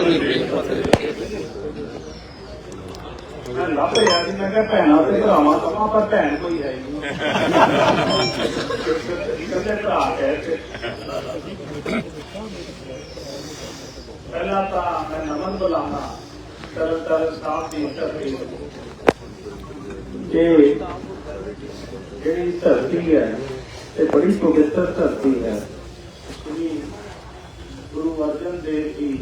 ਵਾਹਿਗੁਰੂ ਜੀ ਕੀ ਫਤਿਹ ਲੱਭ ਰਿਹਾ ਸੀ ਮੈਂ ਕਿਹਾ ਭੈਣਾਂ ਤੇ ਭਰਾਵਾਂ ਤੋਂ ਪਰ ਭੈਣ ਕੋਈ ਹੈ ਹੀ ਨਹੀਂ ਕਹਿੰਦੇ ਭਰਾ ਹੈ ਪਹਿਲਾਂ ਤਾਂ ਮੈਂ ਨਮਨ ਬੁਲਾਉਣਾ ਤਰਨ ਤਰਨ ਸਾਹਿਬ ਦੀ ਧਰਤੀ ਇਹ ਜਿਹੜੀ ਧਰਤੀ ਹੈ ਤੇ ਬੜੀ ਪਵਿੱਤਰ ਧਰਤੀ ਹੈ ਗੁਰੂ ਅਰਜਨ ਦੇਵ ਜੀ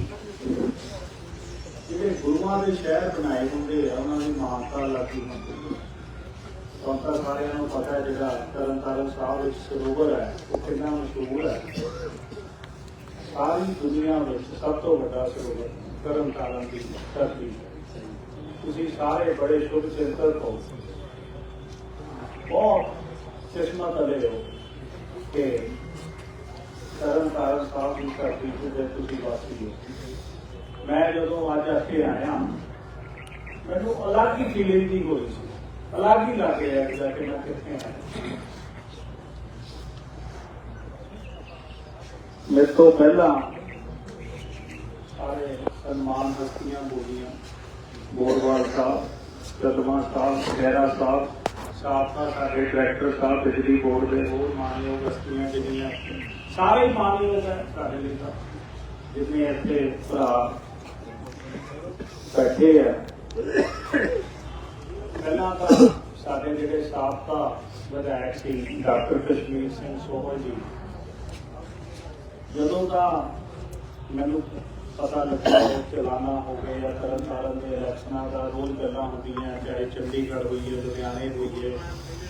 ਜਿਹੜੇ ਗੁਰੂਆਂ ਦੇ ਸ਼ਹਿਰ ਬਣਾਏ ਹੁੰਦੇ ਆ, ਉਹਨਾਂ ਦੀ ਮਾਨਤਾ ਲੱਗੀ ਹੁੰਦੀ ਹੈ। ਤੁਹਾਨੂੰ ਤਾਂ ਸਾਰਿਆਂ ਨੂੰ ਪਤਾ ਹੈ ਜਿਹੜਾ ਤਰਨ ਤਾਰਨ ਸਾਹਿਬ ਵਿੱਚ ਸਰੋਵਰ ਹੈ, ਉਹ ਕਿੰਨਾ ਮਸ਼ਹੂਰ ਹੈ। ਸਾਰੀ ਦੁਨੀਆ ਵਿੱਚ ਸਭ ਤੋਂ ਵੱਡਾ ਸਰੋਵਰ ਤਰਨ ਤਾਰਨ ਦੀ ਧਰਤੀ ਹੈ। ਤੁਸੀਂ ਸਾਰੇ ਬੜੇ ਸ਼ੁਭ ਚਿੰਤਕ ਹੋ। ਬਹੁਤ ਚਸ਼ਮਾ ਤਲੇ ਹੋ ਕਿ ਤਰਨ ਤਾਰਨ ਸਾਹਿਬ ਦੀ ਧਰਤੀ ਤੇ ਤੁਸੀਂ ਵਾਸੀ ਹੋ। ਮੈਂ ਜਦੋਂ ਅੱਜ ਇੱਥੇ ਆਇਆ ਮੈਨੂੰ ਅਲੱਗ ਹੀ ਫੀਲਿੰਗ ਦੀ ਹੋਈ ਸੀ ਅਲੱਗ ਹੀ ਲੱਗ ਰਿਹਾ ਕਿ ਜਾ ਕੇ ਮੈਂ ਕਿੱਥੇ ਆਇਆ ਮੇਰੇ ਤੋਂ ਪਹਿਲਾਂ ਸਾਰੇ ਸਨਮਾਨ ਹਸਤੀਆਂ ਬੋਲੀਆਂ ਬੋਰਵਾਲ ਸਾਹਿਬ ਚਤਮਾ ਸਾਹਿਬ ਖੈਰਾ ਸਾਹਿਬ ਸਾਫਾ ਸਾਡੇ ਡਾਇਰੈਕਟਰ ਸਾਹਿਬ ਬਿਜਲੀ ਬੋਰਡ ਦੇ ਹੋਰ ਮਾਨਯੋਗ ਹਸਤੀਆਂ ਜਿਹੜੀਆਂ ਸਾਰੇ ਹੀ ਮਾਨਯੋਗ ਹੈ ਸਾਡੇ ਲਈ ਤਾਂ ਜਿੰਨੇ ਇੱਥੇ ਭਰਾ ਬੈਠੇ ਆ। ਪਹਿਲਾਂ ਤਾਂ ਸਾਡੇ ਜਿਹੜੇ ਸਾਬਕਾ ਵਿਧਾਇਕ ਸੀ, ਡਾਕਟਰ ਕਸ਼ਮੀਰ ਸਿੰਘ ਸੋਹਲ ਜੀ, ਜਦੋਂ ਦਾ ਮੈਨੂੰ ਪਤਾ ਲੱਗਾ ਚਲਾਣਾ ਹੋ ਗਿਆ ਜਾਂ ਤਰਨ ਦੇ ਇਲੈਕਸ਼ਨਾਂ ਦਾ ਰੋਜ਼ ਗੱਲਾਂ ਹੁੰਦੀਆਂ, ਚਾਹੇ ਚੰਡੀਗੜ੍ਹ ਹੋਈ ਲੁਧਿਆਣੇ ਹੋਈ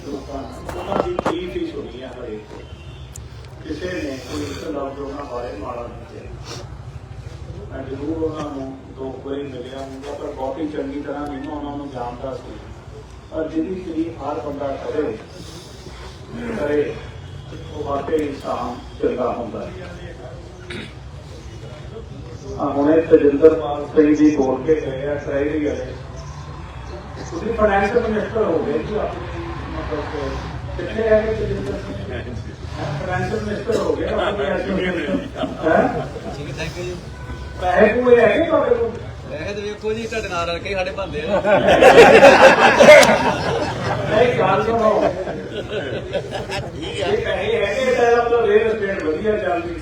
ਲੋਕਾਂ ਉਹਨਾਂ ਦੀ ਚੀਜ਼ ਹੀ ਸੁਣੀ ਹੈ ਹਰੇਕ। ਕਿਸੇ ਨੇ ਕੋਈ ਇੱਕ ਉਹਨਾਂ ਬਾਰੇ ਮਾੜਾ ਨਹੀਂ ਕਿਹਾ। ਮੈਂ ਜ਼ਰੂਰ ਉਹਨਾਂ ਨੂੰ ਦੋ ਵਾਰੀ ਮਿਲਿਆ ਹੁੰਦਾ ਪਰ ਬਹੁਤੀ ਚੰਗੀ ਤਰ੍ਹਾਂ ਨਹੀਂ ਉਹਨਾਂ ਨੂੰ ਜਾਣਦਾ ਸੀ। ਪਰ ਜਿਹਦੀ ਤਰੀਫ ਹਰ ਬੰਦਾ ਕਰੇ ਕਰੇ ਉਹ ਵਾਕਈ ਇਨਸਾਨ ਚੰਗਾ ਹੁੰਦਾ ਹੈ। ਆ ਹੁਣੇ ਤਜਿੰਦਰ ਪਾਲ ਸਿੰਘ ਜੀ ਬੋਲ ਕੇ ਗਏ ਆ ਟ੍ਰੈਜਰੀ ਵਾਲੇ। ਤੁਸੀਂ ਫਾਈਨੈਂਸ ਮਿਨਿਸਟਰ ਹੋ ਗਏ ਜੀ ਆਪਣੀ ਮਤਲਬ ਕਿ ਕਿੱਥੇ ਹੈ ਕਿ ਤਜਿੰਦਰ? ਸਿੰਘ ਫਾਈਨੈਂਸ ਮਿਨਿਸਟਰ ਹੋ ਗਏ। ਆਪਣੀ ਐਸੋਸੀਏਸ਼ਨ ਹੈ? ਠੀਕ ਥੈਂਕ ਯੂ ਪੈਸੇ ਪੂਰੇ ਹੈਗੇ ਤੁਹਾਡੇ ਕੋਲ? ਇਹ ਤੇ ਵੇਖੋ ਜੀ ਤੁਹਾਡੇ ਨਾਲ ਰਲ ਕੇ ਸਾਡੇ ਬੰਦੇ ਆ। ਨਹੀਂ ਗੱਲ ਸੁਣੋ ਇਹ ਪੈਸੇ ਹੈਗੇ ਤਾਂ ਇਹਦਾ ਮਤਲਬ ਰੇਲ ਸਟੇਟ ਵਧੀਆ ਚੱਲਦੀ।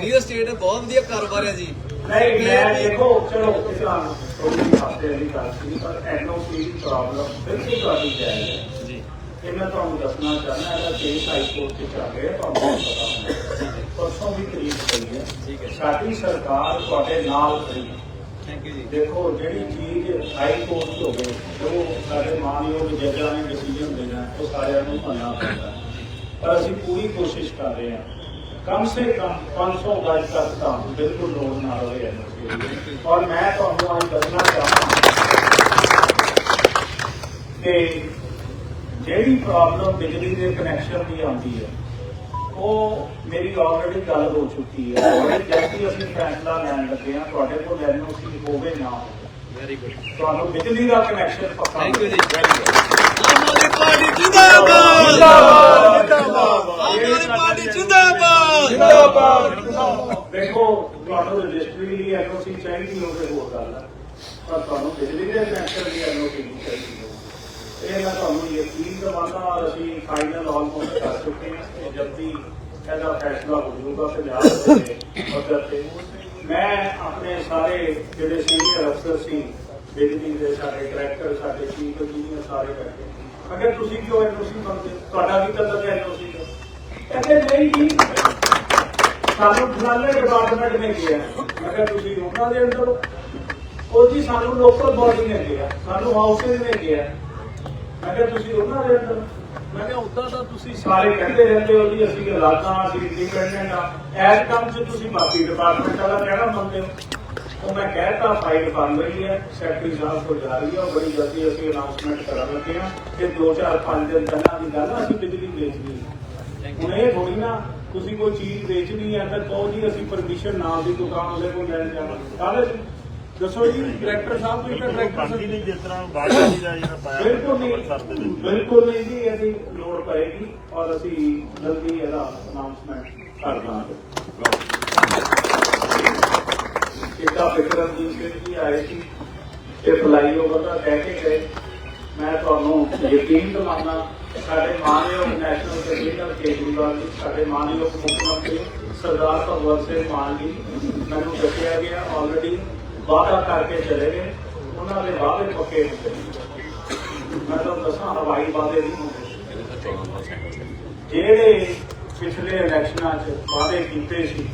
ਰੀਅਲ ਸਟੇਟ ਬਹੁਤ ਵਧੀਆ ਕਾਰੋਬਾਰ ਹੈ ਜੀ। ਨਹੀਂ ਮੈਂ ਦੇਖੋ ਚਲੋ ਕਿਸਾਨ ਥੋੜੀ ਹਾਸੇ ਵਾਲੀ ਗੱਲ ਸੀ ਪਰ ਐਨਓਸੀ ਦੀ ਪ੍ਰੋਬਲਮ ਬਿਲਕੁਲ ਤੁਹਾਡੀ ਜਾਇਜ਼ ਹੈ। ਜੀ। ਇਹ ਮੈਂ ਤੁਹਾਨੂੰ ਦੱਸਣਾ ਚਾਹੁੰਦਾ ਇਹਦਾ ਕੇਸ ਹਾਈ ਕੋਰਟ ਤੇ ਚੱਲ ਰਿਹਾ ਤੁਹਾਨੂੰ ਪਤਾ ਹੋਣਾ ਪਰਸੋਂ ਵੀ ਤਰੀਕ ਪਈ ਹੈ ਠੀਕ ਹੈ। ਸਾਡੀ ਸਰਕਾਰ ਤੁਹਾਡੇ ਨਾਲ ਖੜੀ ਹੈ। ਥੈਂਕ ਯੂ ਜੀ। ਦੇਖੋ ਜਿਹੜੀ ਚੀਜ਼ ਹਾਈ ਕੋਰਟ 'ਚ ਹੋਵੇ ਜੋ ਸਾਡੇ ਮਾਨਯੋਗ ਜੱਜਾਂ ਨੇ ਡਿਸੀਜਨ ਦੇਣਾ ਉਹ ਸਾਰਿਆਂ ਨੂੰ ਮੰਨਣਾ ਪੈਂਦਾ। ਪਰ ਅਸੀਂ ਪੂਰੀ ਕੋਸ਼ਿਸ਼ ਕਰ ਰਹੇ ਹਾਂ। ਕਮ ਸੇ ਕਮ 500 ਗਜ ਤੱਕ ਤਾਂ ਬਿਲਕੁਲ ਲੋੜ ਨਾ ਰਹੇ ਐਨਓਸੀ ਔਰ ਮੈਂ ਤੁਹਾਨੂੰ ਅੱਜ ਦੱਸਣਾ ਚਾਹਾਂ ਕਿ ਜਿਹੜੀ ਪ੍ਰੋਬਲਮ ਬਿਜਲੀ ਦੇ ਕਨੈਕਸ਼ਨ ਦੀ ਆਉਂਦੀ ਹੈ ਉਹ ਮੇਰੀ ਆਲਰੇਡੀ ਗੱਲ ਹੋ ਚੁੱਕੀ ਹੈ। ਔਰ ਜਲਦੀ ਅਸੀਂ ਫੈਸਲਾ ਲੈਣ ਲੱਗੇ ਹਾਂ ਤੁਹਾਡੇ ਕੋਲ ਐਨਓਸੀ ਹੋਵੇ ਨਾ ਵੈਰੀ ਗੁੱਡ ਤੁਹਾਨੂੰ ਬਿਜਲੀ ਦਾ ਕਨੈਕਸ਼ਨ ਪੱਕਾ ਥੈਂਕ ਯੂ ਜੀ ਮਿਲੇ। ਆਮ ਆਦਮੀ ਪਾਰਟੀ ਜਿੰਦਾਬਾਦ! ਜਿੰਦਾਬਾਦ! ਆਮ ਆਦਮੀ ਪਾਰਟੀ ਜਿੰਦਾਬਾਦ! ਜਿੰਦਾਬਾਦ! ਦੇਖੋ ਤੁਹਾਨੂੰ ਰਜਿਸਟਰੀ ਲਈ ਐਨਓਸੀ ਚਾਹੀਦੀ ਹੋਵੇ ਹੋਰ ਗੱਲ ਪਰ ਤੁਹਾਨੂੰ ਬਿਜਲੀ ਦੇ ਕਨੈਕਸ਼ਨ ਦੀ ਐਨਓਸੀ ਨਹੀਂ ਚਾਹੀਦੀ। ਇਹ ਮੈਂ ਤੁਹਾਨੂੰ ਯਕੀਨ ਦਿਵਾਉਂਦਾ ਔਰ ਅਸੀਂ ਫਾਈਨਲ ਆਲਮੋਸਟ ਕਰ ਚੁੱਕੇ ਹਾਂ ਤੇ ਜਲਦੀ ਇਹਦਾ ਫੈਸਲਾ ਹੋ ਜਾਊਗਾ ਪੰਜਾਬ ਦੇ ਪੱਧਰ ਤੇ। ਮੈਂ ਆਪਣੇ ਸਾਰੇ ਜਿਹੜੇ ਸੀਨੀਅਰ ਅਫਸਰ ਸੀ, ਬਿਜਲੀ ਦੇ ਸਾਡੇ ਡਾਇਰੈਕਟਰ ਸਾਡੇ ਚੀਫ ਇੰਜੀਨੀਅਰ ਸਾਰੇ ਬੈਠੇ। ਅਗਰ ਤੁਸੀਂ ਕਿਉਂ ਐਨਓਸੀ ਮੰਗਦੇ ਹੋ? ਤੁਹਾਡਾ ਵੀ ਤਾਂ ਤਾਂ ਐਨਓਸੀ ਹੈ। ਕਹਿੰਦੇ, ਨਹੀਂ ਜੀ, ਸਾਨੂੰ ਫਲਾਣੇ ਡਿਪਾਰਟਮੈਂਟ ਨੇ ਕਿਹਾ ਮੈਂ ਕਿਹਾ, ਤੁਸੀਂ ਉਹਨਾਂ ਦੇ ਅੰਦਰ ਹੋ। ਉਹ ਜੀ, ਸਾਨੂੰ ਲੋਕਲ ਬੋਡੀ ਨੇ ਕਿਹਾ। ਸਾਨੂੰ ਹਾਊਸਿੰਗ ਨੇ ਕਿਹਾ। ਮੈਂ ਕਿਹਾ ਤੁਸੀਂ ਉਹਨਾਂ ਦੇ ਅੰਦਰ। ਮੈਂ ਕਿਹਾ ਉਦਾਂ ਤਾਂ ਤੁਸੀਂ ਸਾਰੇ ਕਹਿੰਦੇ ਰਹਿੰਦੇ ਹੋ ਜੀ ਅਸੀਂ ਇਲਾਕਾ ਅਸੀਂ ਇੰਡੀਪੈਂਡੈਂਟ ਆ ਐਸ ਕੰਮ 'ਚ ਤੁਸੀਂ ਬਾਕੀ ਡਿਪਾਰਟਮੈਂਟ ਵਾਲਾ ਕਹਿਣਾ ਮੰਨਦੇ ਹੋ ਉਹ ਮੈਂ ਕਹਿਤਾ ਫਾਈਲ ਬਣ ਰਹੀ ਹੈ ਸੈਕਟਰੀ ਸਾਹਿਬ ਕੋਲ ਜਾ ਰਹੀ ਹੈ ਉਹ ਬੜੀ ਜਲਦੀ ਅਸੀਂ ਅਨਾਉਂਸਮੈਂਟ ਕਰਨ ਲੱਗੇ ਹਾਂ ਕਿ 2-4-5 ਦਿਨ ਪਹਿਲਾਂ ਦੀ ਗੱਲ ਆ, ਅਸੀਂ ਬਿਜਲੀ ਵੇਚਣੀ ਹੈ ਹੁਣ ਇਹ ਥੋੜੀ ਨਾ ਤੁਸੀਂ ਕੋਈ ਚੀਜ਼ ਵੇਚਣੀ ਹੈ ਤਾਂ ਕਹੋ ਜੀ ਅਸੀਂ ਪਰਮਿਸ਼ਨ ਨਾਲ ਦੀ ਦੁਕਾਨ ਉਹਦੇ ਕੋਲ ਲੈਣ ਜਾਵਾਂਗੇ ਕਾਹਦੇ? ਦੱਸੋ ਜੀ ਡਾਇਰੈਕਟਰ ਸਾਹਿਬ ਤੁਸੀਂ ਤਾਂ ਡਾਇਰੈਕਟਰ ਬਣਦੀ ਨਹੀਂ ਜਿਸ ਤਰ੍ਹਾਂ ਬਾਜਾ ਜੀ ਦਾ ਜਿਹੜਾ ਪਾਇਆ ਬਿਲਕੁਲ ਨਹੀਂ ਅੰਮ੍ਰਿਤਸਰ ਦੇ ਵਿੱਚ। ਬਿਲਕੁਲ ਨਹੀਂ ਜੀ ਇਹਦੀ ਲੋੜ ਪਏਗੀ ਔਰ ਅਸੀਂ ਜਲਦੀ ਇਹਦਾ ਅਨਾਉਂਸਮੈਂਟ ਕਰ ਦਾਂਗੇ। ਕਿਤਾ ਬਿਕਰਮਜੀਤ ਸਿੰਘ ਜੀ ਆਏ ਸੀ ਤੇ ਫਲਾਈਓਵਰ ਦਾ ਕਹਿ ਕੇ ਗਏ। ਮੈਂ ਤੁਹਾਨੂੰ ਯਕੀਨ ਦਿਵਾਉਣਾ ਸਾਡੇ ਮਾਨਯੋਗ ਨੈਸ਼ਨਲ ਕਮਿਸ਼ਨਰ ਕੇਜਰੀਵਾਲ ਜੀ ਸਾਡੇ ਮਾਨਯੋਗ ਮੁੱਖ ਮੰਤਰੀ ਸਰਦਾਰ ਭਗਵੰਤ ਸਿੰਘ ਮਾਨ ਜੀ ਮੈਨੂੰ ਦੱਸਿਆ ਗਿਆ ਆਲਰੇਡੀ ਵਾਅਦਾ ਕਰਕੇ ਚਲੇ ਗਏ। ਉਹਨਾਂ ਦੇ ਵਾਅਦੇ ਪੱਕੇ ਹੋ ਮੈਂ ਤੁਹਾਨੂੰ ਦੱਸਾਂ, ਹਵਾਈ ਵਾਅਦੇ ਨਹੀਂ ਹੁੰਦੇ। ਜਿਹੜੇ ਪਿਛਲੇ ਇਲੈਕਸ਼ਨਾਂ 'ਚ ਵਾਅਦੇ ਕੀਤੇ ਸੀ,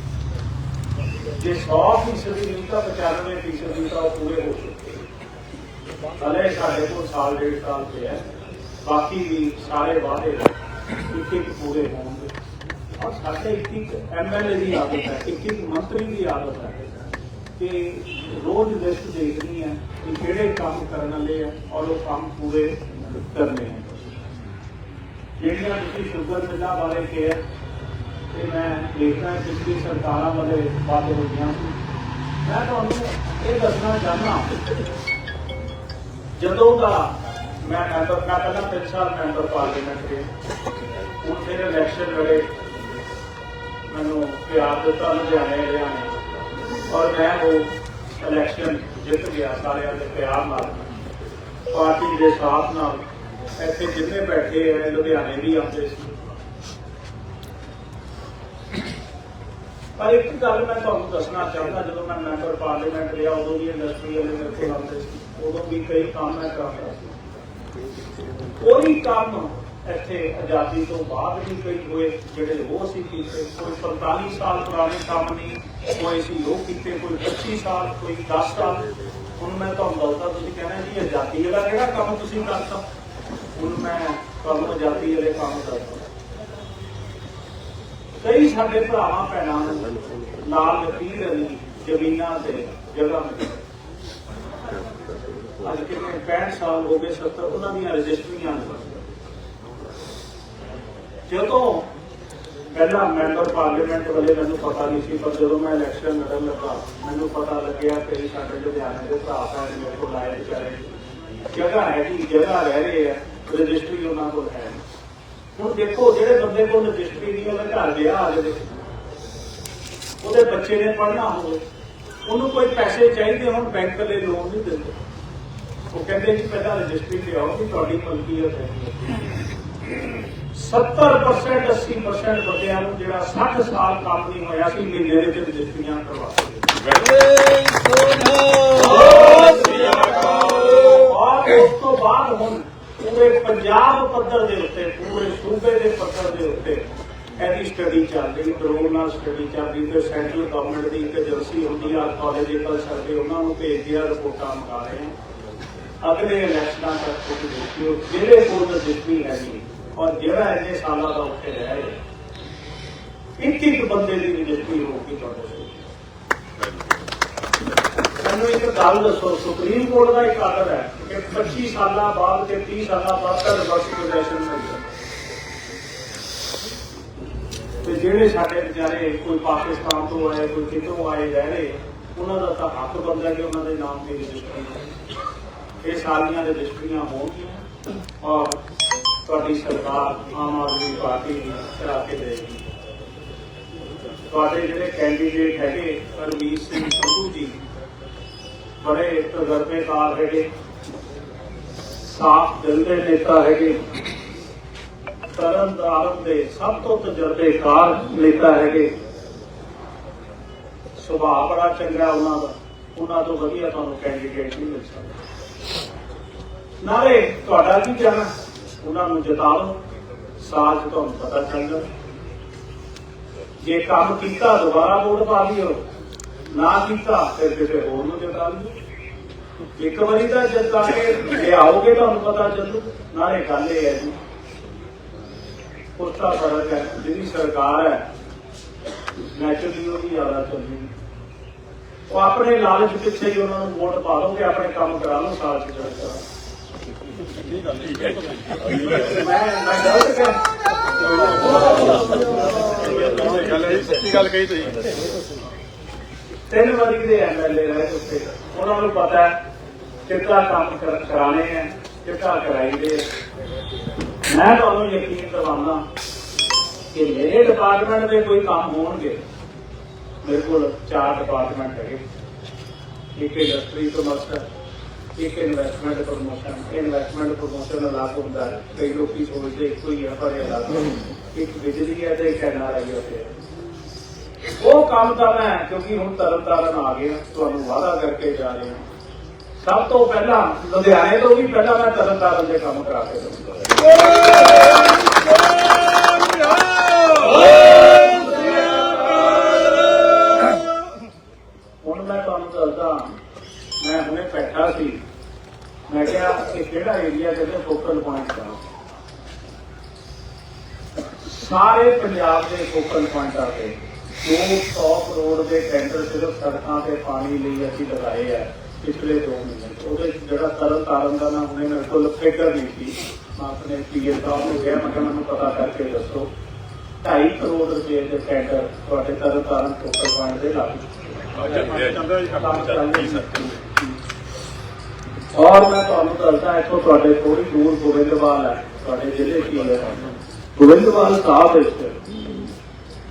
ਜੇ 100 ਫੀਸਦੀ ਨਹੀਂ ਤਾਂ 95 ਫੀਸਦੀ ਤਾਂ ਉਹ ਪੂਰੇ ਹੋ ਚੁੱਕੇ ਹਲੇ ਸਾਡੇ ਕੋਲ ਸਾਲ ਡੇਢ ਸਾਲ ਤੇ ਹੈ। ਬਾਕੀ ਵੀ ਸਾਰੇ ਵਾਅਦੇ ਇੱਕ ਇੱਕ ਪੂਰੇ ਹੋਣਗੇ। ਔਰ ਸਾਡੇ ਇੱਕ ਇੱਕ ਐਮਐਲਏ ਦੀ ਆਦਤ ਹੈ, ਇੱਕ ਇੱਕ ਮੰਤਰੀ ਦੀ ਆਦਤ ਹੈ। ਕਿ ਰੋਜ਼ ਲਿਸਟ ਦੇਖਣੀ ਹੈ ਕਿ ਕਿਹੜੇ ਕੰਮ ਕਰਨ ਵਾਲੇ ਆ ਔਰ ਉਹ ਕੰਮ ਪੂਰੇ ਕਰਨੇ ਹੈ ਜਿਹੜੀਆਂ ਤੁਸੀਂ ਸ਼ੂਗਰ ਮਿੱਲਾਂ ਬਾਰੇ ਕਿਹਾ, ਤੇ ਮੈਂ ਦੇਖਦਾ ਪਿਛਲੀ ਸਰਕਾਰਾਂ ਬਾਰੇ ਵਾਅਦੇ ਹੋਈਆਂ ਸੀ ਮੈਂ ਤੁਹਾਨੂੰ ਇਹ ਦੱਸਣਾ ਚਾਹੁੰਦਾ ਜਦੋਂ ਦਾ ਮੈਂ ਮੈਂਬਰ ਮੈਂ ਪਹਿਲਾਂ ਤਿੰਨ ਸਾਲ ਮੈਂਬਰ ਪਾਰਲੀਮੈਂਟ ਰਿਹਾ, ਹੁਣ ਫਿਰ ਇਲੈਕਸ਼ਨ ਲੜੇ ਮੈਨੂੰ ਪਿਆਰ ਦਿੱਤਾ, ਲੁਧਿਆਣੇ, ਹਰਿਆਣੇ। ਔਰ ਮੈਂ ਉਹ ਇਲੈਕਸ਼ਨ ਜਿੱਤ ਗਿਆ, ਸਾਰਿਆਂ ਦੇ ਪਿਆਰ ਨਾਲ। ਪਾਰਟੀ ਦੇ ਸਾਥ ਨਾਲ ਇੱਥੇ ਜਿੰਨੇ ਬੈਠੇ ਹੈ ਲੁਧਿਆਣੇ ਵੀ ਆਉਂਦੇ ਸੀ। ਪਰ ਇੱਕ ਗੱਲ ਮੈਂ ਤੁਹਾਨੂੰ ਦੱਸਣਾ ਚਾਹੁੰਦਾ, ਜਦੋਂ ਮੈਂ ਮੈਂਬਰ ਪਾਰਲੀਮੈਂਟ ਰਿਹਾ, ਉਦੋਂ ਵੀ ਇੰਡਸਟਰੀ ਵਾਲੇ ਮੇਰੇ ਕੋਲ ਆਉਂਦੇ ਸੀ, ਉਦੋਂ ਵੀ ਕਈ ਕੰਮ ਮੈਂ ਕਰਦਾ ਸੀ। ਕੋਈ ਕੰਮ ਇੱਥੇ ਆਜ਼ਾਦੀ ਤੋਂ ਬਾਅਦ ਵੀ ਕਈ ਹੋਏ, ਜਿਹੜੇ ਉਹ ਸੀ ਕੀਤੇ ਕੋਈ 45 ਸਾਲ ਪੁਰਾਣੇ ਕੰਮ ਨਹੀਂ ਕੋਈ ਸੀ, ਉਹ ਕੀਤੇ ਕੋਈ 25 ਸਾਲ, ਕੋਈ 10 ਸਾਲ। ਹੁਣ ਮੈਂ ਤੁਹਾਨੂੰ ਦੱਸਦਾ, ਤੁਸੀਂ ਕਹਿੰਦੇ ਜੀ ਆਜ਼ਾਦੀ ਵਾਲਾ ਕਿਹੜਾ ਕੰਮ ਤੁਸੀਂ ਕਰਤਾ? ਹੁਣ ਮੈਂ ਤੁਹਾਨੂੰ ਆਜ਼ਾਦੀ ਵਾਲੇ ਕੰਮ ਦੱਸਦਾ। ਕਈ ਸਾਡੇ ਭਰਾਵਾਂ, ਭੈਣਾਂ ਨੂੰ ਨਾਲ ਲਕੀਰ ਰਹੀ ਜ਼ਮੀਨਾਂ ਤੇ ਜਗ੍ਹਾ ਮਿਲੀ। ਅੱਜ ਕਿੰਨੇ 65 ਸਾਲ ਹੋ ਗਏ 70 ਉਹਨਾਂ ਦੀਆਂ ਰਜਿਸਟਰੀਆਂ ਨੇ। ਜਦੋਂ ਪਹਿਲਾਂ ਮੈਂਬਰ ਪਾਰਲੀਮੈਂਟ ਵਾਲੇ ਮੈਨੂੰ ਪਤਾ ਨਹੀਂ ਸੀ, ਪਰ ਜਦੋਂ ਮੈਂ ਇਲੈਕਸ਼ਨ ਲੜਨ ਲੱਗਾ, ਮੈਨੂੰ ਪਤਾ ਲੱਗਿਆ ਕਿ ਸਾਡੇ ਲੁਧਿਆਣੇ ਦੇ ਭਰਾ ਭੈਣ ਮੇਰੇ ਕੋਲ ਆਏ ਵਿਚਾਰੇ। ਜਗ੍ਹਾ ਹੈ ਜੀ, ਜਗ੍ਹਾ ਰਹਿ ਰਹੇ ਆ ਰਜਿਸਟਰੀ ਉਹਨਾਂ ਕੋਲ ਹੈ ਹੁਣ ਦੇਖੋ, ਜਿਹੜੇ ਬੰਦੇ ਕੋਲ ਰਜਿਸਟਰੀ ਨਹੀਂ, ਉਹਦੇ ਘਰ ਵਿਆਹ ਆ ਜਾਵੇ। ਉਹਦੇ ਬੱਚੇ ਨੇ ਪੜ੍ਹਨਾ ਹੋਵੇ। ਉਹਨੂੰ ਕੋਈ ਪੈਸੇ ਚਾਹੀਦੇ ਹੁਣ, ਬੈਂਕ ਵਾਲੇ ਲੋਨ ਨਹੀਂ ਦਿੰਦੇ। ਉਹ ਕਹਿੰਦੇ ਜੀ, ਪਹਿਲਾਂ ਰਜਿਸਟਰੀ ਲਿਆਓ ਕਿ ਤੁਹਾਡੀ ਮਲਕੀਅਤ ਹੈ 70% 80% ਬੰਦਿਆਂ ਨੂੰ ਜਿਹੜਾ 60 ਸਾਲ ਕੰਮ ਨਹੀਂ ਹੋਇਆ ਸੀ, ਮਹੀਨੇ ਦੇ ਵਿੱਚ ਰਜਿਸਟਰੀਆਂ ਕਰਵਾ ਔਰ ਉਸ ਤੋਂ ਬਾਅਦ ਹੁਣ ਪੂਰੇ ਪੰਜਾਬ ਪੱਧਰ ਦੇ ਉੱਤੇ, ਪੂਰੇ ਸੂਬੇ ਦੇ ਪੱਧਰ ਦੇ ਉੱਤੇ ਇਹਦੀ ਸਟੱਡੀ ਚੱਲ ਰਹੀ ਡਰੋਨ ਨਾਲ ਸਟੱਡੀ ਚੱਲ ਰਹੀ, ਤੇ ਸੈਂਟਰਲ ਗਵਰਨਮੈਂਟ ਦੀ ਇੱਕ ਏਜੰਸੀ ਹੁੰਦੀ ਆ ਕਾਲਜੀਕਲ ਸਰਵੇ ਉਹਨਾਂ ਨੂੰ ਭੇਜਦੇ ਆ, ਰਿਪੋਰਟਾਂ ਮੰਗਾ ਰਹੇ ਆ। ਅਗਲੇ ਇਲੈਕਸ਼ਨਾਂ ਤੱਕ ਤੁਸੀਂ ਦੇਖਿਓ, ਜਿਹੜੇ ਕੋਲ ਰਜਿਸਟਰੀ ਹੈਗੀ ਔਰ ਜਿਹੜਾ ਇੰਨੇ ਸਾਲਾਂ ਦਾ ਉੱਥੇ ਰਹਿ ਰਿਹਾ, ਇੱਕ ਇੱਕ ਬੰਦੇ ਦੀ ਰਜਿਸਟਰੀ ਹੋਊਗੀ ਤੁਹਾਡੇ ਮੈਨੂੰ ਇੱਕ ਗੱਲ ਦੱਸੋ, ਸੁਪਰੀਮ ਕੋਰਟ ਦਾ ਇੱਕ ਆਰਡਰ ਹੈ ਕਿ 25 ਸਾਲਾਂ ਬਾਅਦ ਤੇ 30 ਸਾਲਾਂ ਬਾਅਦ ਤਾਂ ਰਿਵਰਸ ਪੋਜੀਸ਼ਨ ਮਿਲਦਾ ਤੇ ਜਿਹੜੇ ਸਾਡੇ ਵਿਚਾਰੇ ਕੋਈ ਪਾਕਿਸਤਾਨ ਤੋਂ ਆਏ, ਕੋਈ ਕਿਤੋਂ ਆਏ ਰਹਿ ਰਹੇ, ਉਹਨਾਂ ਦਾ ਤਾਂ ਹੱਕ ਬਣਦਾ ਕਿ ਉਹਨਾਂ ਦੇ ਨਾਮ ਤੇ ਰਜਿਸਟਰੀ ਇਹ ਸਾਰੀਆਂ ਰਜਿਸਟਰੀਆਂ ਹੋਣਗੀਆਂ ਔਰ ਤੁਹਾਡੀ ਸਰਕਾਰ ਆਮ ਆਦਮੀ ਪਾਰਟੀ ਦੀ ਕਰਾ ਕੇ ਦੇਗੀ ਤੁਹਾਡੇ ਜਿਹੜੇ ਕੈਂਡੀਡੇਟ ਹੈਗੇ ਰਣਵੀਰ ਸਿੰਘ ਸੰਧੂ ਜੀ, ਬੜੇ ਤਜਰਬੇਕਾਰ ਹੈਗੇ, ਸਾਫ਼ ਦਿਲ ਦੇ ਨੇਤਾ ਹੈਗੇ ਤਰਨਤਾਰਨ ਦੇ ਸਭ ਤੋਂ ਤਜਰਬੇਕਾਰ ਨੇਤਾ ਹੈਗੇ। ਸੁਭਾਅ ਬੜਾ ਚੰਗਾ ਉਹਨਾਂ ਦਾ, ਉਹਨਾਂ ਤੋਂ ਵਧੀਆ ਤੁਹਾਨੂੰ ਕੈਂਡੀਡੇਟ ਨਹੀਂ ਮਿਲ ਸਕਦਾ। ਨਾਲੇ ਤੁਹਾਡਾ ਕੀ ਜਾਣਾ ਉਹਨਾਂ ਨੂੰ ਜਿਤਾ ਲਓ ਤੁਹਾਨੂੰ ਪਤਾ ਚੱਲਦਾ। ਜੇ ਕੰਮ ਕੀਤਾ, ਦੁਬਾਰਾ ਵੋਟ ਪਾ ਲਿਓ ਨਾ ਕੀਤਾ, ਫਿਰ ਕਿਸੇ ਹੋਰ ਨੂੰ ਜਿਤਾ ਲਿਓ ਇੱਕ ਵਾਰੀ ਤਾਂ ਜਿਤਾ ਕੇ ਲਿਆਓਗੇ, ਤੁਹਾਨੂੰ ਪਤਾ ਚੱਲੂ। ਨਾਲੇ ਗੱਲ ਇਹ ਹੈ ਜੀ ਉਸਦਾ ਫ਼ਰਕ ਹੈ ਜਿਹੜੀ ਸਰਕਾਰ ਹੈ ਨੈਚੁਰਲੀ ਉਹਦੀ ਜ਼ਿਆਦਾ ਚੱਲਦੀ ਉਹ ਆਪਣੇ ਲਾਲਚ ਪਿੱਛੇ ਹੀ ਉਹਨਾਂ ਨੂੰ ਵੋਟ ਪਾ ਲਓਗੇ ਆਪਣੇ ਕੰਮ ਕਰਾ ਲਓ ਸਾਲ ਚ ਜਿਹੜਾ ਸੱਚੀ ਗੱਲ ਕਹੀ ਤੁਸੀਂ ਤਿੰਨ ਵਾਰੀ ਦੇ ਐਮਐਲਏ ਰਹੇ ਉੱਥੇ। ਉਹਨਾਂ ਨੂੰ ਪਤਾ ਹੈ ਕਿੱਦਾਂ ਕੰਮ ਕਰਾਣੇ ਹੈ ਕਿੱਦਾਂ ਕਰਾਈਦੇ ਮੈਂ ਤੁਹਾਨੂੰ ਯਕੀਨ ਦਿਵਾਉਂਦਾ ਕਿ ਮੇਰੇ ਡਿਪਾਰਟਮੈਂਟ ਦੇ ਕੋਈ ਕੰਮ ਹੋਣਗੇ। ਮੇਰੇ ਕੋਲ ਚਾਰ ਡਿਪਾਰਟਮੈਂਟ ਹੈਗੇ। ਇੱਕ ਇੰਡਸਟਰੀ ਪ੍ਰਮੋਸ਼ਨ ਇੱਕ ਇਨਵੈਸਟਮੈਂਟ ਪ੍ਰਮੋਸ਼ਨ ਇਨਵੈਸਟਮੈਂਟ ਪ੍ਰਮੋਸ਼ਨ ਅਲੱਗ ਹੁੰਦਾ ਹੈ। ਕਈ ਲੋਕੀ ਸੋਚਦੇ ਇੱਕੋ ਹੀ ਆ ਪਰ ਇਹ ਅਲੱਗ ਇੱਕ ਬਿਜਲੀ ਹੈ ਤੇ ਇੱਕ ਐਨਆਰਆਈ ਹੈ ਉਹ ਕੰਮ ਤਾਂ ਮੈਂ, ਕਿਉਂਕਿ ਹੁਣ ਤਰਨਤਾਰਨ ਆ ਗਿਆ ਤੁਹਾਨੂੰ ਵਾਅਦਾ ਕਰਕੇ ਜਾ ਰਹੇ ਸਭ ਤੋਂ ਪਹਿਲਾਂ, ਲੁਧਿਆਣੇ ਤੋਂ ਵੀ ਪਹਿਲਾਂ ਮੈਂ ਤਰਨਤਾਰਨ ਦੇ ਕੰਮ ਕਰਾ ਕੇ ਦਊਂਗਾ। ਹੁਣ ਮੈਂ ਤੁਹਾਨੂੰ ਦੱਸਦਾ, ਮੈਂ ਹੁਣੇ ਬੈਠਾ ਸੀ। ਮੈਂ ਕਿਹਾ ਇਹ ਕਿਹੜਾ ਏਰੀਆ ਜਿਹਦੇ ਫੋਕਲ ਪੁਆਇੰਟ ਦਾ ਸਾਰੇ ਪੰਜਾਬ ਦੇ ਫੋਕਲ ਪੁਆਇੰਟਾਂ ਤੇ। 200 ਕਰੋੜ ਦੇ ਟੈਂਡਰ ਸਿਰਫ ਸੜਕਾਂ ਤੇ ਪਾਣੀ ਲਈ ਅਸੀਂ ਲਗਾਏ ਆ ਪਿਛਲੇ 2 ਮਹੀਨੇ। ਉਹਦੇ ਜਿਹੜਾ ਤਰਨ ਤਾਰਨ ਦਾ ਨਾਮ ਹੁਣੇ ਮੇਰੇ ਕੋਲ ਫਿਗਰ ਨਹੀਂ ਸੀ। ਮੈਂ ਆਪਣੇ ਪੀਏ ਸਾਹਿਬ ਨੂੰ ਕਿਹਾ ਮੈਂ ਕਿਹਾ ਮੈਨੂੰ ਪਤਾ ਕਰਕੇ ਦੱਸੋ। 2.5 ਕਰੋੜ ਰੁਪਏ ਦੇ ਟੈਂਡਰ ਤੁਹਾਡੇ ਤਰਨ ਤਾਰਨ ਫੋਕਲ ਪੁਆਇੰਟ ਦੇ ਲਾਗੂ ਚੰਗਾ ਜੀ ਕੰਮ ਚੱਲ ਰਹੀ ਹੈ? ਔਰ ਮੈਂ ਤੁਹਾਨੂੰ ਦੱਸਦਾ, ਇੱਥੋਂ ਤੁਹਾਡੇ ਥੋੜੀ ਦੂਰ ਗੋਬਿੰਦਵਾਲ ਹੈ, ਤੁਹਾਡੇ ਜ਼ਿਲ੍ਹੇ ਕੀ ਹੈ? ਗੋਬਿੰਦਵਾਲ ਸਾਹਿਬ ਵਿੱਚ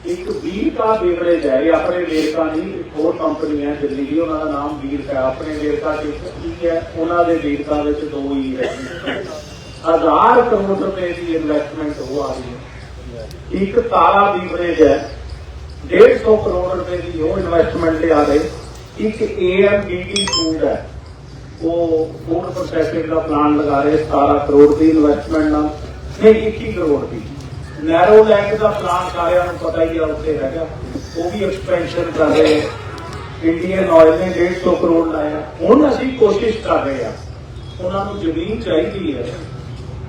ਇੱਕ ਵੀਰ ਕਾ ਬੇਗੜੇ ਜਾਏ ਆਪਣੇ ਵੇਰਕਾ ਨਹੀਂ ਹੋਰ ਕੰਪਨੀ ਹੈ ਦਿੱਲੀ ਦੀ, ਉਹਨਾਂ ਦਾ ਨਾਮ ਵੀਰਕਾ ਆਪਣੇ ਵੇਰਕਾ ਚ ਕੀ ਹੈ, ਉਹਨਾਂ ਦੇ ਵੇਰਕਾ ਵਿੱਚ ਦੋ ਹੀ ਹੈ। ਹਜ਼ਾਰ ਕਰੋੜ ਰੁਪਏ ਦੀ ਇਨਵੈਸਟਮੈਂਟ ਹੋ ਆ ਰਹੀ ਹੈ। ਇੱਕ ਤਾਰਾ ਬੀਵਰੇਜ ਹੈ 150 ਕਰੋੜ ਰੁਪਏ ਦੀ ਉਹ ਇਨਵੈਸਟਮੈਂਟ ਤੇ ਆ ਰਹੇ ਇੱਕ ਏਐਮਬੀਟੀ ਫੂਡ ਹੈ। ਉਹ ਫੂਡ ਪ੍ਰੋਸੈਸਿੰਗ ਦਾ ਪਲਾਨ ਲਗਾ ਰਹੇ 17 ਕਰੋੜ ਦੀ ਇਨਵੈਸਟਮੈਂਟ ਨਾਲ ਨਹੀਂ 21 ਕਰੋੜ ਦੀ। ਨੈਰੋ ਲੈਂਕ ਦਾ ਪਲਾਨ ਸਾਰਿਆਂ ਨੂੰ ਪਤਾ ਹੀ ਆ ਉੱਥੇ ਹੈਗਾ। ਉਹ ਵੀ ਐਕਸਪੈਂਸ਼ਨ ਕਰ ਰਹੇ ਇੰਡੀਅਨ ਆਇਲ ਨੇ 150 ਕਰੋੜ ਲਾਇਆ। ਹੁਣ ਅਸੀਂ ਕੋਸ਼ਿਸ਼ ਕਰ ਰਹੇ ਆ। ਉਹਨਾਂ ਨੂੰ ਜ਼ਮੀਨ ਚਾਹੀਦੀ ਹੈ।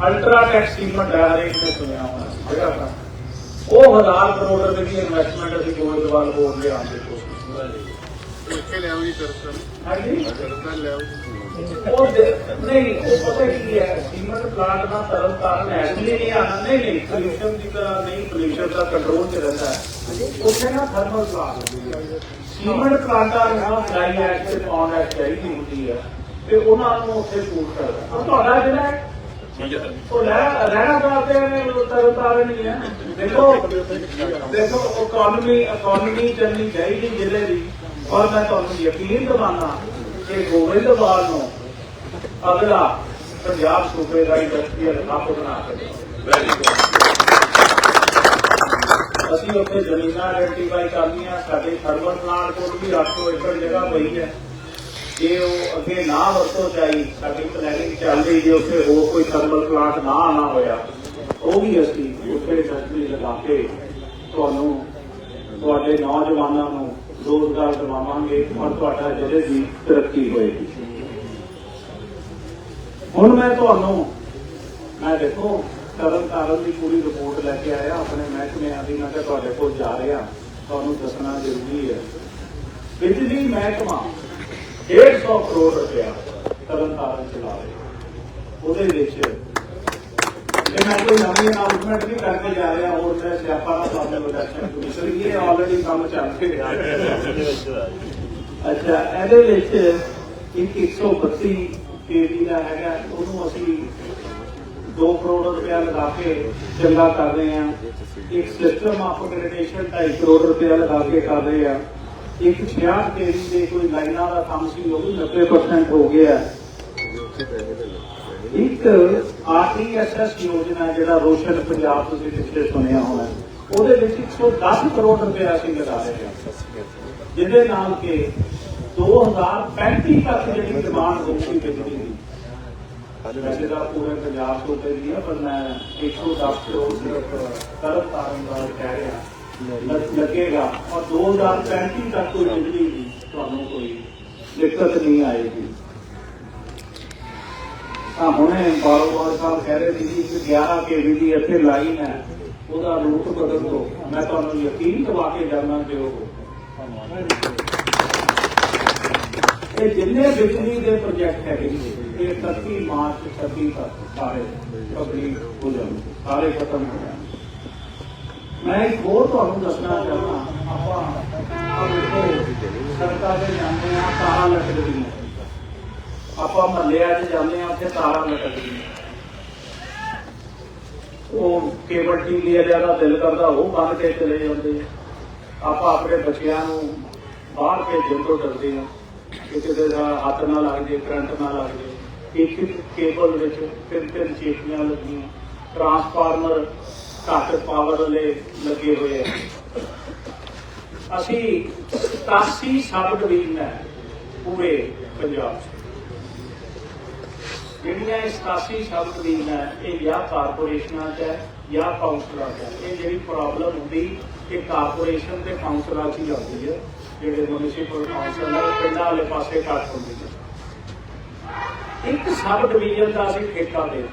ਅਲਟਰਾਟੈਕ ਸੀਮੈਂਟ ਹੈ ਹਰੇਕ ਨੇ ਸੁਣਿਆ ਹੋਣਾ ਜਿਹੜਾ ਉਹ ਹਜ਼ਾਰ ਕਰੋੜ ਰੁਪਏ ਦੀ ਇਨਵੈਸਟਮੈਂਟ ਅਸੀਂ ਗੋਇੰਦਵਾਲ ਬੋਰਡ ਦੀ ਕੋਸ਼ਿਸ਼ ਕਰ ਰਹੇ ਹਾਂ। ਇੱਥੇ ਲਿਆਓ ਜੀ ਹਾਂਜੀ? ਦਰਸ਼ਨ ਲਿਆਓ ਉਹ ਨਹੀਂ ਉਹ ਪਤਾ ਕੀ ਹੈ ਸੀਮੈਂਟ ਪਲਾਂਟ ਦਾ ਤਰਲ ਕਾਰਨ ਐਕਚੁਅਲੀ ਨਹੀਂ ਆਣਾ ਨਹੀਂ ਨਹੀਂ ਪੋਲੂਸ਼ਨ ਦੀ ਤਰ੍ਹਾਂ ਨਹੀਂ ਪੋਲੂਸ਼ਨ ਦਾ ਕੰਟਰੋਲ ਚ ਰਹਿੰਦਾ ਹੈ ਉੱਥੇ ਨਾ ਥਰਮਲ ਪਲਾਂਟ ਸੀਮੈਂਟ ਪਲਾਂਟਾਂ ਨੂੰ ਫਲਾਈ ਐਕਟ ਤੇ ਪੌਂਡ ਐਕਟ ਚਾਹੀਦੀ ਹੁੰਦੀ ਹੈ ਤੇ ਉਹਨਾਂ ਨੂੰ ਉੱਥੇ ਸੂਟ ਕਰਦਾ ਉਹ ਤੁਹਾਡਾ ਜਿਹੜਾ ਉਹ ਰਹਿਣਾ ਰਹਿਣਾ ਨੇ ਤਰਲ ਤਾਰਨ ਨਹੀਂ ਹੈ ਦੇਖੋ ਦੇਖੋ ਇਕਨੋਮੀ ਇਕਨੋਮੀ ਚੱਲਣੀ ਚਾਹੀਦੀ ਜ਼ਿਲ੍ਹੇ ਦੀ ਔਰ ਮੈਂ ਤੁਹਾਨੂੰ ਯਕੀਨ ਦਿਵਾਨਾ ਕਿ ਗੋਬਿੰਦਵਾਲ ਨੂੰ ਅਗਲਾ ਪੰਜਾਬ ਸੂਬੇ ਦਾ ਇੰਡਸਟਰੀਅਲ ਹੱਬ ਬਣਾ ਕੇ ਅਸੀਂ ਉੱਥੇ ਜ਼ਮੀਨਾਂ ਆਇਡੈਂਟੀਫਾਈ ਕਰਨੀਆਂ ਸਾਡੇ ਥਰਮਲ ਪਲਾਂਟ ਕੋਲ ਵੀ 800 ਏਕੜ ਜਗ੍ਹਾ ਪਈ ਹੈ। ਜੇ ਉਹ ਅੱਗੇ ਨਾ ਵਰਤੋਂ ਚਾਹੀ ਸਾਡੀ ਪਲੈਨਿੰਗ ਚੱਲ ਰਹੀ ਜੇ ਉੱਥੇ ਹੋਰ ਕੋਈ ਥਰਮਲ ਪਲਾਂਟ ਨਾ ਆਣਾ ਹੋਇਆ ਉਹ ਵੀ ਅਸੀਂ ਉੱਥੇ ਇੰਡਸਟਰੀ ਲਗਾ ਕੇ ਤੁਹਾਨੂੰ ਤੁਹਾਡੇ ਨੌਜਵਾਨਾਂ ਨੂੰ ਰੋਜ਼ਗਾਰ ਦਿਵਾਵਾਂਗੇ ਔਰ ਤੁਹਾਡਾ ਜਿਹੜੇ ਦੀ ਤਰੱਕੀ ਹੋਏਗੀ। ਹੁਣ ਮੈਂ ਤੁਹਾਨੂੰ, ਮੈਂ ਦੇਖੋ, ਤਰਨ ਤਾਰਨ ਦੀ ਪੂਰੀ ਰਿਪੋਰਟ ਲੈ ਕੇ ਆਇਆ, ਆਪਣੇ ਮਹਿਕਮਿਆਂ ਦੀ, ਮੈਂ ਕਿਹਾ ਤੁਹਾਡੇ ਕੋਲ ਜਾ ਰਿਹਾ, ਤੁਹਾਨੂੰ ਦੱਸਣਾ ਜ਼ਰੂਰੀ ਹੈ। ਬਿਜਲੀ ਮਹਿਕਮਾ 150 ਕਰੋੜ ਰੁਪਇਆ ਤਰਨ ਤਾਰਨ ਚਲਾ ਰਿਹਾ। ਉਹਦੇ ਵਿੱਚ ਇਹ ਮੈਂ ਕੋਈ ਨਵੀਂ ਅਨਾਉਂਸਮੈਂਟ ਨਹੀਂ ਕਰਕੇ ਜਾ ਰਿਹਾ, ਹੋਰ ਮੈਂ ਸਿਆਪਾ ਨਾ ਤੁਹਾਨੂੰ ਇਲੈਕਸ਼ਨ ਕਮਿਸ਼ਨ ਇਹ ਆਲਰੇਡੀ ਕੰਮ ਚੱਲ ਰਿਹਾ ਅੱਛਾ, ਇਹਦੇ ਵਿੱਚ ਇੱਕ 132 ਕੇਵੀ ਦਾ ਹੈਗਾ, ਉਹਨੂੰ ਅਸੀਂ 2 ਕਰੋੜ ਰੁਪਇਆ ਲਗਾ ਕੇ ਚੰਗਾ ਕਰ ਰਹੇ ਹਾਂ। ਇੱਕ ਸਿਸਟਮ ਅਪਗ੍ਰੇਡੇਸ਼ਨ 2.5 ਕਰੋੜ ਰੁਪਇਆ ਲਗਾ ਕੇ ਕਰ ਰਹੇ ਹਾਂ। ਇੱਕ 66 ਕੇਵੀ ਦੇ ਕੋਈ ਲਾਈਨਾਂ ਦਾ ਕੰਮ ਸੀ, ਉਹ ਵੀ 90% ਹੋ ਗਿਆ। ਇੱਕ ਆਰਟੀਐਸਐਸ ਯੋਜਨਾ ਜਿਹੜਾ ਰੋਸ਼ਨ ਪੰਜਾਬ ਤੁਸੀਂ ਪਿਛਲੇ ਸੁਣਿਆ ਹੋਣਾ, ਉਹਦੇ ਵਿੱਚ 110 ਕਰੋੜ ਰੁਪਏ ਅਸੀਂ ਲਗਾ ਰਹੇ ਹਾਂ ਜਿਹਦੇ ਨਾਲ ਕਿ 2035 ਤੱਕ ਜਿਹੜੀ ਡਿਮਾਂਡ ਹੋਊਗੀ ਬਿਜਲੀ ਦੀ ਵੈਸੇ ਤਾਂ ਪੂਰੇ ਪੰਜਾਬ ਤੋਂ ਪੈਂਦੀ ਹੈ ਪਰ ਮੈਂ 110 ਕਰੋੜ ਸਿਰਫ ਤਰਫ ਤਾਰਨ ਕਹਿ ਰਿਹਾ। ਲੱਗੇਗਾ। ਔਰ 2035 ਤੱਕ ਕੋਈ ਬਿਜਲੀ ਦੀ ਤੁਹਾਨੂੰ ਕੋਈ ਦਿੱਕਤ ਨਹੀਂ ਆਏਗੀ। ਆ ਹੁਣੇ ਬਾਰੋਬਾਰ ਸਾਹਿਬ ਕਹਿ ਰਹੇ ਸੀ ਕਿ 11 ਕੇਵੀ ਦੀ ਇੱਥੇ ਲਾਈਨ ਹੈ, ਉਹਦਾ ਰੂਟ ਬਦਲ। ਦੋ ਮੈਂ ਤੁਹਾਨੂੰ ਯਕੀਨ ਦਿਵਾ ਕੇ ਜਾਣਾ ਕਿ ਇਹ ਜਿੰਨੇ ਬਿਜਲੀ ਦੇ ਪ੍ਰੋਜੈਕਟ ਹੈਗੇ, ਇਹ 31 ਮਾਰਚ 26 ਤੱਕ ਸਾਰੇ ਕੰਪਲੀਟ ਹੋ ਜਾਣਗੇ, ਸਾਰੇ ਖਤਮ ਹੋ ਜਾਣਗੇ। ਮੈਂ ਇੱਕ ਹੋਰ ਤੁਹਾਨੂੰ ਦੱਸਣਾ ਚਾਹੁੰਦਾ, ਆਪਾਂ ਆਹ ਦੇਖੋ ਤੇ ਜਾਂਦੇ ਆ ਤਾਰਾਂ ਲਟਕਦੀਆਂ ਆਪਾਂ ਮਹੱਲਿਆਂ 'ਚ ਜਾਂਦੇ ਆ ਉੱਥੇ ਤਾਰਾਂ ਲਟਕਦੀਆਂ ਉਹ ਕੇਬਲ ਟੀਵੀ ਵਾਲਿਆਂ ਦਾ ਦਿਲ ਕਰਦਾ, ਉਹ ਬੰਨ ਕੇ ਚਲੇ ਜਾਂਦੇ ਆਪਾਂ ਆਪਣੇ ਬੱਚਿਆਂ ਨੂੰ ਬਾਹਰ ਭੇਜਣ ਤੋਂ ਡਰਦੇ ਆ ਕਿ ਕਿਸੇ ਦਾ ਹੱਥ ਨਾ ਲੱਗ ਜੇ, ਕਰੰਟ ਨਾ ਲੱਗ ਜੇ। ਇੱਕ ਇੱਕ ਕੇਬਲ ਵਿੱਚ ਤਿੰਨ ਤਿੰਨ ਚੇਪੀਆਂ ਲੱਗੀਆਂ। ਟਰਾਂਸਫਾਰਮਰ ਘੱਟ ਪਾਵਰ ਵਾਲੇ ਲੱਗੇ ਹੋਏ ਆ। ਅਸੀਂ 87 ਸਬ ਡਿਵੀਜ਼ਨ ਹੈ ਪੂਰੇ ਪੰਜਾਬ 'ਚ। ਜਿਹੜੀਆਂ ਇਹ 87 ਸਬ ਡਿਵੀਜ਼ਨ ਹੈ ਇਹ ਜਾਂ ਕਾਰਪੋਰੇਸ਼ਨਾਂ 'ਚ ਹੈ ਜਾਂ ਕਾਉਂਸਲਾਂ 'ਚ ਹੈ। ਇਹ ਜਿਹੜੀ ਪ੍ਰੋਬਲਮ ਹੁੰਦੀ ਇਹ ਕਾਰਪੋਰੇਸ਼ਨ ਤੇ ਕਾਉਂਸਲਾਂ 'ਚ ਹੀ ਆਉਂਦੀ ਹੈ ਜਿਹੜੇ ਮਿਊਨਿਸਪਲ ਕਾਉਂਸਲ ਹੈ ਪਿੰਡਾਂ ਵਾਲੇ ਪਾਸੇ ਘੱਟ ਹੁੰਦੀ ਹੈ ਇੱਕ ਸਬ ਡਿਵੀਜ਼ਨ ਦਾ ਅਸੀਂ ਠੇਕਾ ਦੇ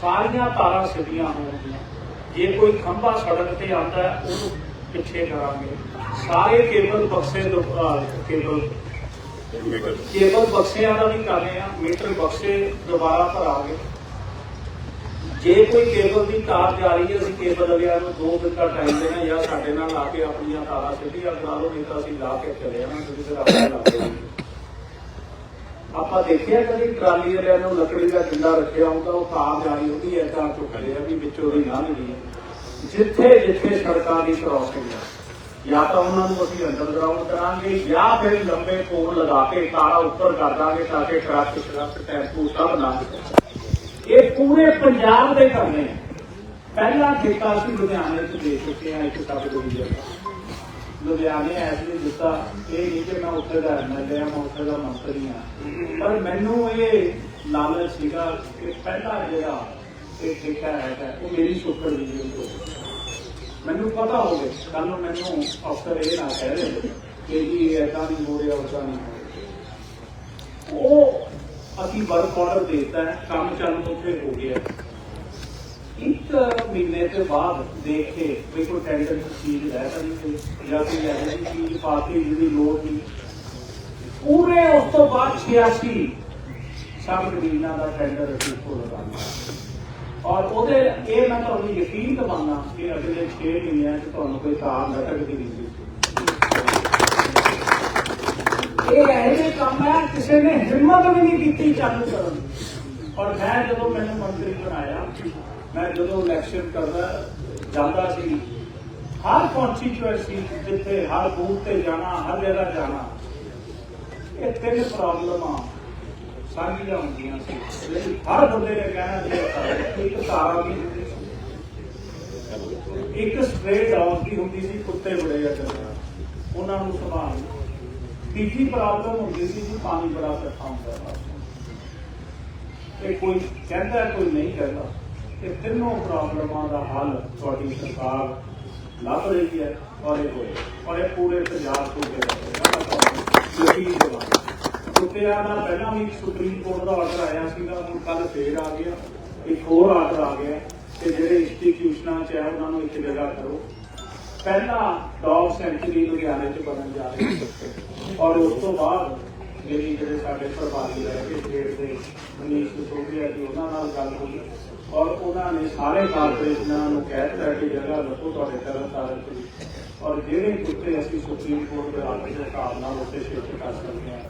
ਸਾਰੀਆਂ ਤਾਰਾਂ ਸਿੱਧੀਆਂ ਹੋਣਗੀਆਂ ਜੇ ਕੋਈ ਖੰਭਾ ਸੜਕ ਤੇ ਆਉਂਦਾ ਹੈ, ਉਹਨੂੰ ਪਿੱਛੇ ਕਰਾਂਗੇ। ਸਾਰੇ ਕੇਬਲ ਬਕਸੇ ਤੋਂ ਕੇਬਲ ਕੇਬਲ ਬਕਸਿਆਂ ਦਾ ਵੀ ਕਰ ਰਹੇ ਆ, ਮੀਟਰ ਬਕਸੇ ਦੁਬਾਰਾ ਭਰਾਂਗੇ ਜੇ ਕੋਈ ਕੇਬਲ ਦੀ ਤਾਰ ਜਾ ਰਹੀ ਹੈ, ਅਸੀਂ ਕੇਬਲ ਵਾਲਿਆਂ ਨੂੰ ਦੋ ਦਿਨ ਦਾ ਟਾਈਮ ਦੇਣਾ ਜਾਂ ਸਾਡੇ ਨਾਲ ਆ ਕੇ ਆਪਣੀਆਂ ਤਾਰਾਂ ਸਿੱਧੀਆਂ ਕਰਾ ਲਓ, ਨਹੀਂ ਤਾਂ ਅਸੀਂ ਲਾ ਕੇ ਚਲੇ ਜਾਣਾ, ਤੁਸੀਂ ਫਿਰ ਆਪਣੇ ਲਾ ਕੇ ਆਪਾਂ ਦੇਖਿਆ ਕਦੀ ਟਰਾਲੀ ਵਾਲਿਆਂ ਨੂੰ ਲੱਕੜੀ ਦਾ ਡੰਡਾ ਰੱਖਿਆ ਹੁੰਦਾ, ਉਹ ਤਾਰ ਜਾਣੀ ਹੁੰਦੀ ਹੈ ਤਾਂ ਚੁੱਕਦੇ ਆ ਵੀ ਵਿੱਚੋਂ ਦੀ ਲੰਘ ਗਈ। ਜਿੱਥੇ ਜਿੱਥੇ ਸੜਕਾਂ ਦੀ ਕ੍ਰਾਸਿੰਗ ਹੈ ਜਾਂ ਤਾਂ ਉਹਨਾਂ ਨੂੰ ਅਸੀਂ ਅੰਡਰਗਰਾਉਂਡ ਕਰਾਂਗੇ ਜਾਂ ਫਿਰ ਲੰਬੇ ਪੋਲ ਲਗਾ ਕੇ ਤਾਰਾਂ ਉੱਪਰ ਕਰ ਦਾਂਗੇ ਤਾਂ ਕਿ ਟਰੱਕ ਟਰੱਕ ਟੈਂਪੂ ਸਭ ਲੰਘ ਇਹ ਪੂਰੇ ਪੰਜਾਬ ਦੇ ਕਰਨੇ ਪਹਿਲਾ ਠੇਕਾ ਅਸੀਂ ਲੁਧਿਆਣੇ ਚ ਦੇ ਚੁੱਕੇ ਹਾਂ, ਇੱਕ ਸਭ ਡਿਵੀਜ਼ਨ ਲੁਧਿਆਣੇ ਐਸ ਲਈ ਦਿੱਤਾ, ਇਹ ਨਹੀਂ ਕਿ ਮੈਂ ਉੱਥੇ ਦਾ ਐਮਐਲਏ ਹਾਂ, ਮੈਂ ਉੱਥੇ ਦਾ ਮੰਤਰੀ ਹਾਂ। ਪਰ ਮੈਨੂੰ ਇਹ ਲਾਲਚ ਸੀਗਾ ਕਿ ਪਹਿਲਾ ਜਿਹੜਾ ਇਹ ਠੇਕਾ ਹੈ, ਉਹ ਮੇਰੀ ਸੁਪਰਵਿਜ਼ਨ ਤੋਂ। ਮੈਨੂੰ ਪਤਾ ਹੋਵੇ ਕੱਲ ਨੂੰ ਮੈਨੂੰ ਅਫਸਰ ਇਹ ਨਾ ਕਹਿ ਦੇ ਕਿ ਜੀ ਇਹ ਨਹੀਂ ਹੋ ਰਿਹਾ ਉਦਾਂ ਨਹੀਂ ਹੋ ਰਿਹਾ। ਉਹ ਅਸੀਂ ਵਰਕ ਆਰਡਰ ਦੇਤਾ ਹੈ, ਕੰਮ ਚੱਲਣ ਉੱਤੇ ਹੋ ਗਿਆ। ਇੱਕ ਮਹੀਨੇ ਤੋਂ ਬਾਅਦ ਦੇਖ ਕੇ ਵੀ ਕੋਈ ਟੈਂਡਰ ਦੀ ਚੀਜ਼ ਰਹਿ ਤਾਂ ਨਹੀਂ ਜਾਂ ਕੋਈ ਇਹੋ ਜਿਹੀ ਚੀਜ਼ ਪਾਤੀ ਜਿਹਦੀ ਲੋੜ ਨਹੀਂ। ਪੂਰੇ ਉਸ ਤੋਂ ਬਾਅਦ 86 ਸਭ ਜ਼ਮੀਨਾਂ ਦਾ ਟੈਂਡਰ ਅਸੀਂ ਕੋਲ ਲਗਾਉਣਾ ਔਰ ਉਹਦੇ ਇਹ ਮੈਂ ਤੁਹਾਨੂੰ ਯਕੀਨ ਦਿਵਾਉਣਾ ਕਿ ਅਗਲੇ 6 ਮਹੀਨਿਆਂ 'ਚ ਤੁਹਾਨੂੰ ਕੋਈ ਤਾਰ ਲਟਕਦੀ ਨਹੀਂ ਇਹ ਇਹੋ ਕੰਮ ਹੈ, ਕਿਸੇ ਨੇ ਹਿੰਮਤ ਵੀ ਨਹੀਂ ਕੀਤੀ ਚਾਲੂ ਕਰਨ ਦੀ। ਔਰ ਮੈਂ ਜਦੋਂ ਮੈਨੂੰ ਮੰਤਰੀ ਬਣਾਇਆ, ਮੈਂ ਜਦੋਂ ਇਲੈਕਸ਼ਨ ਕਰਦਾ, ਜਾਂਦਾ ਸੀ, ਹਰ ਕਨਸਟੀਚੁਐਂਸੀ ਜਿੱਥੇ ਹਰ ਬੂਥ ਤੇ ਜਾਣਾ, ਹਰ ਜਗ੍ਹਾ ਜਾਣਾ, ਇਹ ਤਿੰਨ ਪ੍ਰੋਬਲਮਾਂ ਸਾਂਝੀਆਂ ਹੁੰਦੀਆਂ ਸੀ। ਹਰ ਬੰਦੇ ਨੇ ਕਹਿਣਾ ਜੀ ਇੱਕ ਤਾਰਾ ਦੀ ਹੁੰਦੀ ਸੀ। ਇੱਕ ਸਟ੍ਰੇ ਡੌਗ ਦੀ ਹੁੰਦੀ ਸੀ, ਕੁੱਤੇ ਬੜੇ ਆ ਉਹਨਾਂ ਨੂੰ ਸੰਭਾਲ ਤੀਜੀ ਪ੍ਰੋਬਲਮ ਹੁੰਦੀ ਸੀ ਜੀ ਪਾਣੀ ਬੜਾ ਇਕੱਠਾ ਹੁੰਦਾ ਸੀ। ਇਹ ਕੋਈ ਕਹਿੰਦਾ, ਕੋਈ ਨਹੀਂ ਕਹਿੰਦਾ ਇਹ ਤਿੰਨੋਂ ਪ੍ਰੋਬਲਮਾਂ ਦਾ ਹੱਲ ਤੁਹਾਡੀ ਸਰਕਾਰ ਲੱਭ ਰਹੀ ਹੈ ਔਰ ਇਹ ਹੋਏ। ਔਰ ਇਹ ਪੂਰੇ ਪੰਜਾਬ ਤੋਂ ਹੋ ਰਿਹਾ ਕੁੱਤਿਆਂ ਦਾ ਪਹਿਲਾਂ ਵੀ ਸੁਪਰੀਮ ਕੋਰਟ ਦਾ ਆਰਡਰ ਆਇਆ ਸੀਗਾ, ਹੁਣ ਕੱਲ ਫੇਰ ਆ ਗਿਆ। ਇੱਕ ਹੋਰ ਆਰਡਰ ਆ ਗਿਆ ਕਿ ਜਿਹੜੇ ਇੰਸਟੀਟਿਊਸ਼ਨਾਂ ਚ ਹੈ, ਉਹਨਾਂ ਨੂੰ ਇੱਕ ਜਗ੍ਹਾ ਕਰੋ। ਪਹਿਲਾ ਡੌਗ ਸੈਂਚੁਰੀ ਲੁਧਿਆਣੇ ਚ ਬਣਨ ਜਾ ਰਹੀ ਹੈ। ਔਰ ਉਸ ਤੋਂ ਬਾਅਦ ਜਿਹੜੀ ਜਿਹੜੇ ਸਾਡੇ ਪ੍ਰਭਾਰੀ ਰਹਿ ਸਟੇਟ ਦੇ ਮਨੀਸ਼ ਸਿਸੋਦੀਆ ਜੀ ਉਹਨਾਂ ਨਾਲ ਗੱਲ ਹੋਈ। ਔਰ ਉਹਨਾਂ ਨੇ ਸਾਰੇ ਕਾਰਪੋਰੇਸ਼ਨਾਂ ਨੂੰ ਕਹਿ ਦਿੱਤਾ ਕਿ ਜਗ੍ਹਾ ਰੱਖੋ ਤੁਹਾਡੇ ਤਰਨ ਤਾਰਨ ਚ ਔਰ ਜਿਹੜੇ ਕੁੱਤੇ ਅਸੀਂ ਸੁਪਰੀਮ ਕੋਰਟ ਦੇ ਆਰਡਰ ਦੇ ਹਿਸਾਬ ਨਾਲ ਉੱਤੇ ਸ਼ਿਫਟ ਕਰ ਸਕਦੇ ਹਾਂ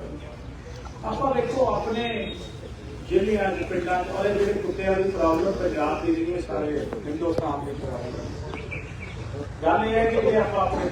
ਆਪਾਂ ਦੇਖੋ ਆਪਣੇ ਜ਼ਿਲ੍ਹਿਆਂ ਦੇ ਪਿੰਡਾਂ 'ਚ ਔਰ ਇਹ ਜਿਹੜੇ ਕੁੱਤਿਆਂ ਦੀ ਪ੍ਰੋਬਲਮ ਪੰਜਾਬ ਦੀ ਨਹੀਂ ਹੈ ਸਾਰੇ ਹਿੰਦੁਸਤਾਨ ਦੀ ਪ੍ਰੋਬਲਮ ਗੱਲ ਇਹ ਹੈ ਕਿ ਜੇ ਆਪਾਂ ਆਪਣੇ